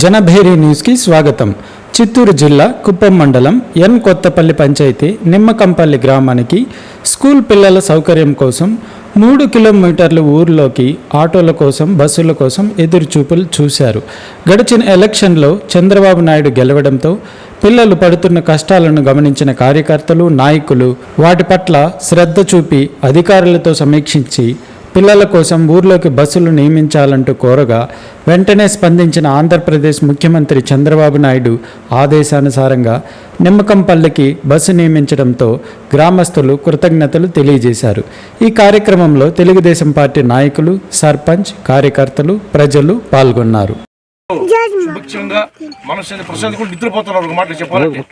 జనభేరి న్యూస్కి స్వాగతం. చిత్తూరు జిల్లా కుప్పం మండలం ఎన్ కొత్తపల్లి పంచాయతీ నిమ్మకంపల్లి గ్రామానికి స్కూల్ పిల్లల సౌకర్యం కోసం మూడు కిలోమీటర్ల ఊర్లోకి ఆటోల కోసం బస్సుల కోసం ఎదురుచూపులు చూశారు. గడిచిన ఎలక్షన్లో చంద్రబాబు నాయుడు గెలవడంతో పిల్లలు పడుతున్న కష్టాలను గమనించిన కార్యకర్తలు నాయకులు వాటి పట్ల శ్రద్ధ చూపి అధికారులతో సమీక్షించి పిల్లల కోసం ఊర్లోకి బస్సులు నియమించాలంటూ కోరగా వెంటనే స్పందించిన ఆంధ్రప్రదేశ్ ముఖ్యమంత్రి చంద్రబాబు నాయుడు ఆదేశానుసారంగా నిమ్మకంపల్లికి బస్సు నియమించడంతో గ్రామస్తులు కృతజ్ఞతలు తెలియజేశారు. ఈ కార్యక్రమంలో తెలుగుదేశం పార్టీ నాయకులు సర్పంచ్ కార్యకర్తలు ప్రజలు పాల్గొన్నారు. ముఖ్యంగా మనసు ప్రశాంత్ కూడా నిద్రపోతున్నారు ఒక మాట చెప్పాలంటే.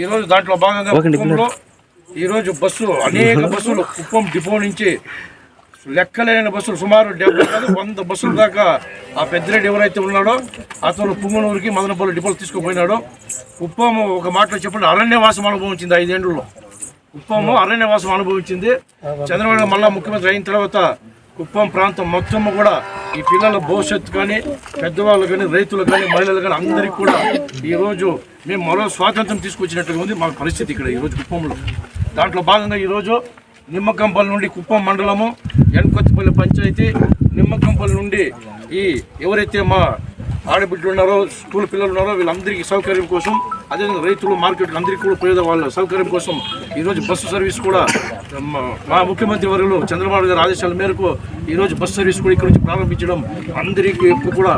ఈ రోజు దాంట్లో భాగంగా కుప్పంలో ఈ రోజు బస్సులు అనేక బస్సులు కుప్పం డిపో నుంచి లెక్కలేని బస్సులు సుమారు డెబ్బై వంద బస్సుల దాకా ఆ పెద్దిరెడ్డి ఎవరైతే ఉన్నాడో అతను పుంగనూరుకి మదనపల్లి డిపోలు తీసుకుపోయినాడు. కుప్పం ఒక మాటలో చెప్పండి అరణ్యవాసం అనుభవించింది ఐదేండ్లలో. కుప్పము అరణ్యవాసం అనుభవించింది. చంద్రబాబు మళ్ళా ముఖ్యమంత్రి అయిన తర్వాత కుప్పం ప్రాంతం మొత్తం కూడా ఈ పిల్లల భవిష్యత్తు కానీ పెద్దవాళ్ళు కానీ రైతులు కానీ మహిళలు కానీ అందరికీ కూడా ఈరోజు మేము మరో స్వాతంత్రం తీసుకొచ్చినట్టుగా ఉంది మా పరిస్థితి ఇక్కడ ఈరోజు కుప్పంలో. దాంట్లో భాగంగా ఈరోజు నిమ్మకంపల్లి నుండి కుప్పం మండలము ఎన్కొత్తపల్లి పంచాయతీ నిమ్మకంపల్ నుండి ఈ ఎవరైతే మా ఆడబిడ్డలు ఉన్నారో స్కూల్ పిల్లలు ఉన్నారో వీళ్ళందరికీ సౌకర్యం కోసం అదేవిధంగా రైతులు మార్కెట్లు అందరికీ కూడా పేద వాళ్ళ సౌకర్యం కోసం ఈరోజు బస్సు సర్వీస్ కూడా మా- మా ముఖ్యమంత్రి వర్యులు చంద్రబాబు గారి ఆదేశాల మేరకు ఈరోజు బస్సు సర్వీస్ కూడా ఇక్కడ నుంచి ప్రారంభించడం అందరికీ కూడా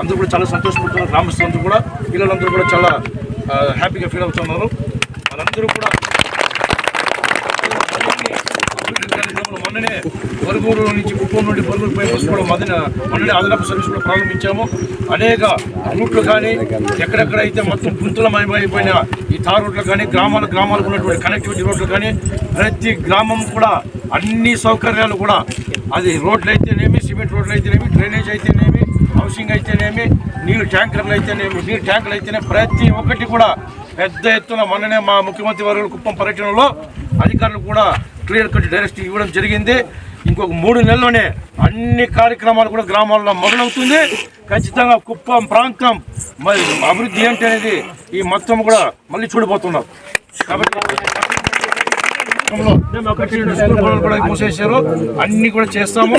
అందరూ కూడా చాలా సంతోషపడుతున్నారు. గ్రామస్తులందరూ కూడా పిల్లలందరూ కూడా చాలా హ్యాపీగా ఫీల్ అవుతున్నారు. వాళ్ళందరూ కూడా కార్యక్రమంలో మొన్ననే నుంచి కుప్పం నుండి పరుగురు పై బస్సు కూడా మొదటి మొన్ననే అదనపు సర్వీస్ కూడా ప్రారంభించాము. అనేక రూట్లు కానీ ఎక్కడెక్కడైతే మొత్తం గుంతులమయమైపోయిన ఈ తార్ రోడ్లు కానీ గ్రామాల గ్రామాలకు ఉన్నటువంటి కనెక్టివిటీ రోడ్లు కానీ ప్రతి గ్రామం కూడా అన్ని సౌకర్యాలు కూడా అది రోడ్లు అయితేనేమి సిమెంట్ రోడ్లు అయితేనేమి డ్రైనేజ్ అయితేనేమి హౌసింగ్ అయితేనేమి నీళ్ళు ట్యాంకర్లు అయితేనేమి నీళ్ళు ట్యాంకులు అయితేనే ప్రతి ఒక్కటి కూడా పెద్ద ఎత్తున మొన్ననే మా ముఖ్యమంత్రి వర్యులు కుప్పం పర్యటనలో అధికారులు కూడా క్లియర్ కట్ డైరెక్షన్ ఇవ్వడం జరిగింది. ఇంకొక మూడు నెలల్లోనే అన్ని కార్యక్రమాలు కూడా గ్రామాల్లో మొదలవుతుంది. ఖచ్చితంగా కుప్పం ప్రాంతం మరి అభివృద్ధి ఏంటి అనేది ఈ మొత్తం కూడా మళ్ళీ చూడబోతున్నాం కాబట్టి కట్టిన స్కూల్ భవనాలు కూడా మూసేశారు. అన్ని కూడా చేస్తాము.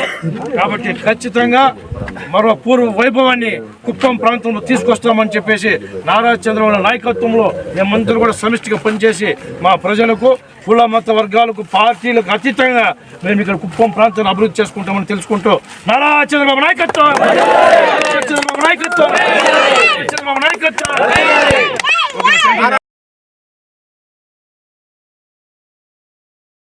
కాబట్టి ఖచ్చితంగా మరో పూర్వ వైభవాన్ని కుప్పం ప్రాంతంలో తీసుకొస్తామని చెప్పేసి నారా చంద్రబాబు నాయకత్వంలో మేమందరూ కూడా సమిష్టిగా పనిచేసి మా ప్రజలకు కుల మత వర్గాలకు పార్టీలకు అతీతంగా మేము ఇక్కడ కుప్పం ప్రాంతాన్ని అభివృద్ధి చేసుకుంటామని తెలుసుకుంటూ నారా చంద్రబాబు నాయకత్వం! చంద్రబాబు నాయకత్వం! చంద్రబాబు నాయకత్వం!